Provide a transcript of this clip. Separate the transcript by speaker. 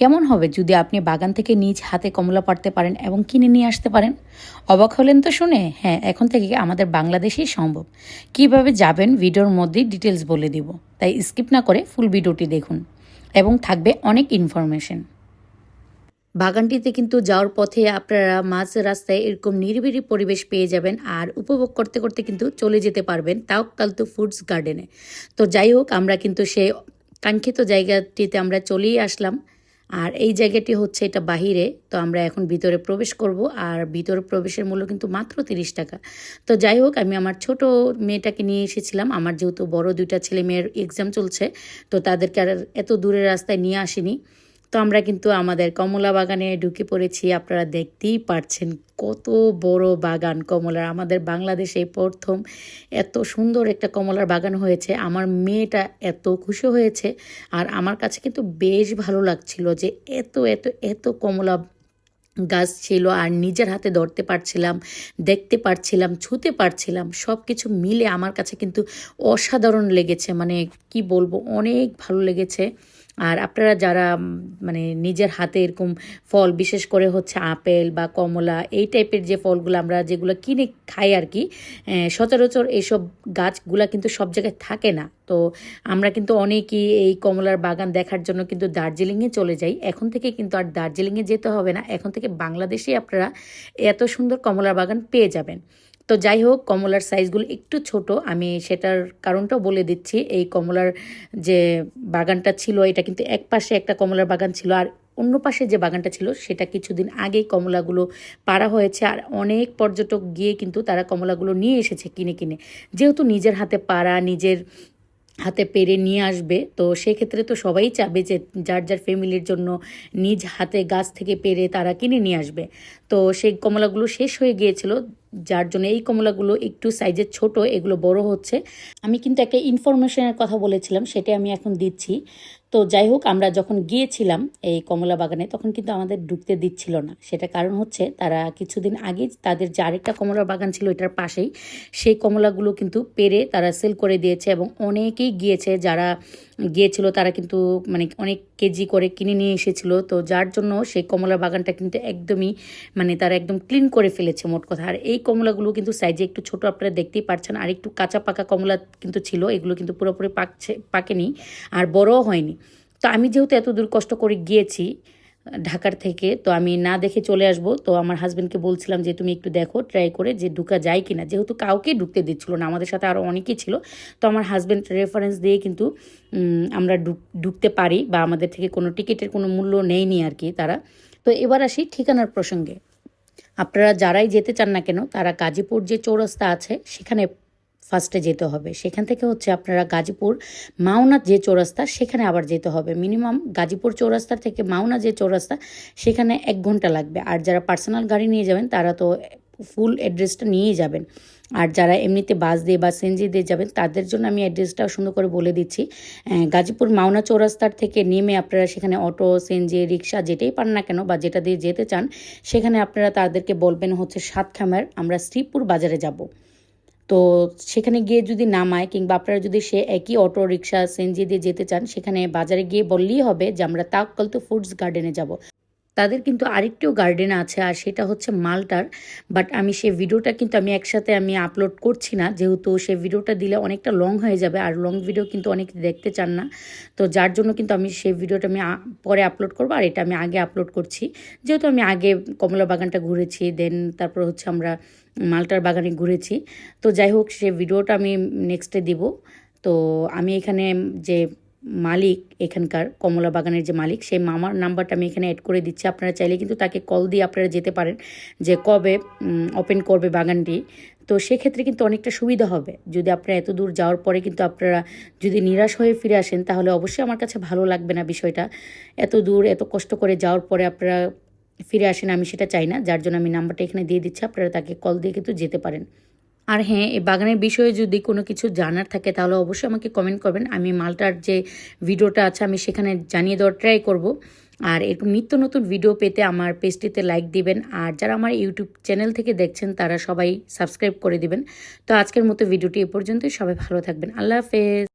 Speaker 1: কেমন হবে যদি আপনি বাগান থেকে নিজ হাতে কমলা পাড়তে পারেন এবং কিনে নিয়ে আসতে পারেন? অবাক হলেন তো শুনে? হ্যাঁ এখন থেকে আমাদের বাংলাদেশেই সম্ভব। কীভাবে যাবেন ভিডিওর মধ্যেই ডিটেলস বলে দিব। তাই স্কিপ না করে ফুল ভিডিওটি দেখুন। এবং থাকবে অনেক ইনফরমেশন। বাগানটিতে কিন্তু যাওয়ার পথে আপনারা মাঝ রাস্তায় এরকম নিরিবিলি পরিবেশ পেয়ে যাবেন আর উপভোগ করতে করতে কিন্তু চলে যেতে পারবেন তাও কালতু ফুডস গার্ডেনে। তো যাই হোক, আমরা কিন্তু সেই কাঙ্ক্ষিত জায়গাটিতে আমরা চলেই আসলাম। আর এই জায়গাটি হচ্ছে এটা বাহিরে, তো আমরা এখন ভিতরে প্রবেশ করব, আর ভিতরে প্রবেশের মূল্য কিন্তু মাত্র তিরিশ টাকা। তো যাই হোক, আমি আমার ছোট মেয়েটাকে নিয়ে এসেছিলাম, আমার যেহেতু বড় দুইটা ছেলে মেয়ের এক্সাম চলছে, তো তাদেরকে আর এত দূরের রাস্তায় নিয়ে আসিনি। তো আমরা কিন্তু আমাদের কমলা বাগানে ঢুকে পড়েছি। আপনারা দেখতেই পারছেন কত বড় বাগান কমলার। আমাদের বাংলাদেশে প্রথম এত সুন্দর একটা কমলার বাগান হয়েছে। আমার মেয়েটা এত খুশি হয়েছে আর আমার কাছে কিন্তু বেশ ভালো লাগছিল যে এত এত এত কমলা গাছ ছিল আর নিজের হাতে ধরতে পারছিলাম, দেখতে পারছিলাম, ছুতে পারছিলাম সব কিছু মিলে আমার কাছে কিন্তু অসাধারণ লেগেছে। মানে কি বলব, অনেক ভালো লেগেছে। আর আপনারা যারা মানে নিজের হাতে এরকম ফল, বিশেষ করে হচ্ছে আপেল বা কমলা, এই টাইপের যে ফলগুলো আমরা যেগুলো কিনে খাই আর কি সচরাচর এইসব গাছগুলা কিন্তু সব জায়গায় থাকে না। তো আমরা কিন্তু অনেকেই এই কমলার বাগান দেখার জন্য কিন্তু দার্জিলিংয়ে চলে যাই। এখন থেকে কিন্তু আর দার্জিলিংয়ে যেতে হবে না। এখন থেকে বাংলাদেশেই আপনারা এত সুন্দর কমলার বাগান পেয়ে যাবেন। তো যাই হোক কমলার সাইজগুলো একটু ছোট। আমি সেটার কারণটাও বলে দিচ্ছি। এই কমলার যে বাগানটা ছিল, এটা কিন্তু এক পাশে একটা কমলার বাগান ছিল আর অন্য পাশে যে বাগানটা ছিল, সেটা কিছুদিন আগেই কমলাগুলো পাড়া হয়েছে আর অনেক পর্যটক গিয়ে কিন্তু তারা কমলাগুলো নিয়ে এসেছে কিনে কিনে। যেহেতু নিজের হাতে পাড়া, নিজের হাতে পেরে নিয়ে আসবে, তো সেক্ষেত্রে তো সবাই চাবে যে যার যার ফ্যামিলির জন্য নিজ হাতে গাছ থেকে পেরে তারা কিনে নিয়ে আসবে। তো সেই কমলাগুলো শেষ হয়ে গিয়েছিল। যার জন্য এই কমলাগুলো একটু সাইজের ছোট, এগুলো বড় হচ্ছে। আমি কিন্তু একটা ইনফরমেশনের কথা বলেছিলাম সেটা আমি এখন দিচ্ছি। তো যাই হোক, আমরা যখন গিয়েছিলাম এই কমলা বাগানে তখন কিন্তু আমাদের ঢুকতে দিচ্ছিল না। সেটা কারণ হচ্ছে, তারা কিছুদিন আগে তাদের যে আরেকটা কমলা বাগান ছিল এটার পাশেই, সেই কমলাগুলো কিন্তু পেরে তারা সেল করে দিয়েছে এবং অনেকেই গিয়েছে, যারা গিয়েছিল তারা কিন্তু মানে অনেক কেজি করে কিনে নিয়ে এসেছিল। তো যার জন্য সেই কমলা বাগানটা কিন্তু একদমই মানে তারা একদম ক্লিন করে ফেলেছে, মোট কথা। আর এই কমলাগুলো কিন্তু সাইজে একটু ছোট, আপনারা দেখতেই পারছেন। আর একটু কাঁচা পাকা কমলা কিন্তু ছিল, এগুলো কিন্তু পুরোপুরি পাকছে, পাকেনি, আর বড়ও হয়নি। তো আমি যেহেতু এত দূর কষ্ট করে গিয়েছি, ঢাকার থেকে, তো আমি না দেখে চলে আসব। তো আমার হাজব্যান্ডকে বলছিলাম যে, তুমি একটু দেখো ট্রাই করে যে ঢুকা যায় কিনা। যেহেতু কাউকে ঢুকতে দিচ্ছিল না, আমাদের সাথে আরও অনেকেই ছিল। তো আমার হাজব্যান্ড রেফারেন্স দিয়ে কিন্তু আমরা ঢুক- ঢুকতে পারি বা আমাদের থেকে কোনো টিকিটের কোনো মূল্য নেয়নি আর কি তারা। তো এবার আসি ঠিকানার প্রসঙ্গে। আপনারা যারাই যেতে চান না কেন, তারা গাজীপুর যে চৌরাস্তা আছে, সেখানে ফার্স্টে যেতে হবে। সেখান থেকে হচ্ছে আপনারা গাজীপুর মাওনা যে চৌরাস্তা, সেখানে আবার যেতে হবে। মিনিমাম গাজীপুর চৌরাস্তা থেকে মাওনা যে চৌরাস্তা, সেখানে এক ঘণ্টা লাগবে। আর যারা পার্সোনাল গাড়ি নিয়ে যাবেন, তারা তো ফুল অ্যাড্রেসটা নিয়েই যাবেন। আর যারা এমনিতে বাস দিয়ে বা সিএনজি দিয়ে যাবেন, তাদের জন্য আমি অ্যাড্রেসটাও সুন্দর করে বলে দিচ্ছি। গাজীপুর মাওনা চৌরাস্তার থেকে নেমে আপনারা সেখানে অটো, সিএনজি, রিক্সা যেটাই পান না কেন বা যেটা দিয়ে যেতে চান, সেখানে আপনারা তাদেরকে বলবেন হচ্ছে সাতখামার, আমরা শ্রীপুর বাজারে যাব। তো সেখানে গিয়ে যদি নামায় কিংবা আপনারা যদি সে একই অটো রিক্সা সিএনজি দিয়ে যেতে চান, সেখানে বাজারে গিয়ে বললেই হবে যে আমরা তাকলতু তো ফুডস গার্ডেনে যাব। তাদের কিন্তু আরেকটিও গার্ডেন আছে, আর সেটা হচ্ছে মালটার। বাট আমি সেই ভিডিওটা কিন্তু আমি একসাথে আমি আপলোড করছি না, যেহেতু সেই ভিডিওটা দিলে অনেকটা লং হয়ে যাবে, আর লং ভিডিও কিন্তু অনেক দেখতে চান না। তো যার জন্য কিন্তু আমি সেই ভিডিওটা আমি পরে আপলোড করব, আর এটা আমি আগে আপলোড করছি। যেহেতু আমি আগে কমলা বাগানটা ঘুরেছি দেন তারপর হচ্ছে আমরা মালটার বাগানে ঘুরেছি। তো যাই হোক, সে ভিডিওটা আমি নেক্সটে দিব। তো আমি এখানে যে মালিক এখানকার কমলা বাগানের যে মালিক, সেই মামার নাম্বারটা আমি এখানে অ্যাড করে দিচ্ছি। আপনারা চাইলে কিন্তু তাকে কল দিয়ে আপনারা যেতে পারেন যে কবে ওপেন করবে বাগানটি। তো সেক্ষেত্রে কিন্তু অনেকটা সুবিধা হবে। যদি আপনারা এত দূর যাওয়ার পরে কিন্তু আপনারা যদি নিরাশ হয়ে ফিরে আসেন, তাহলে অবশ্যই আমার কাছে ভালো লাগবে না বিষয়টা। এত দূর, এত কষ্ট করে যাওয়ার পরে আপনারা ফিরে আসেন, আমি সেটা চাই না। যার জন্য আমি নাম্বারটা এখানে দিয়ে দিচ্ছি, আপনারা তাকে কল দিয়ে কিন্তু যেতে পারেন। আর হ্যাঁ এই বাগানের বিষয়ে যদি কোনো কিছু জানার থাকে, তাহলে অবশ্যই আমাকে কমেন্ট করবেন। আমি মালটার যে ভিডিওটা আছে, আমি সেখানে জানিয়ে দেওয়ার ট্রাই করব। আর এরকম নিত্য নতুন ভিডিও পেতে আমার পেজটিতে লাইক দিবেন। আর যারা আমার ইউটিউব চ্যানেল থেকে দেখছেন, তারা সবাই সাবস্ক্রাইব করে দিবেন। তো আজকের মতো ভিডিওটি এ পর্যন্তই। সবাই ভালো থাকবেন। আল্লাহ হাফেজ।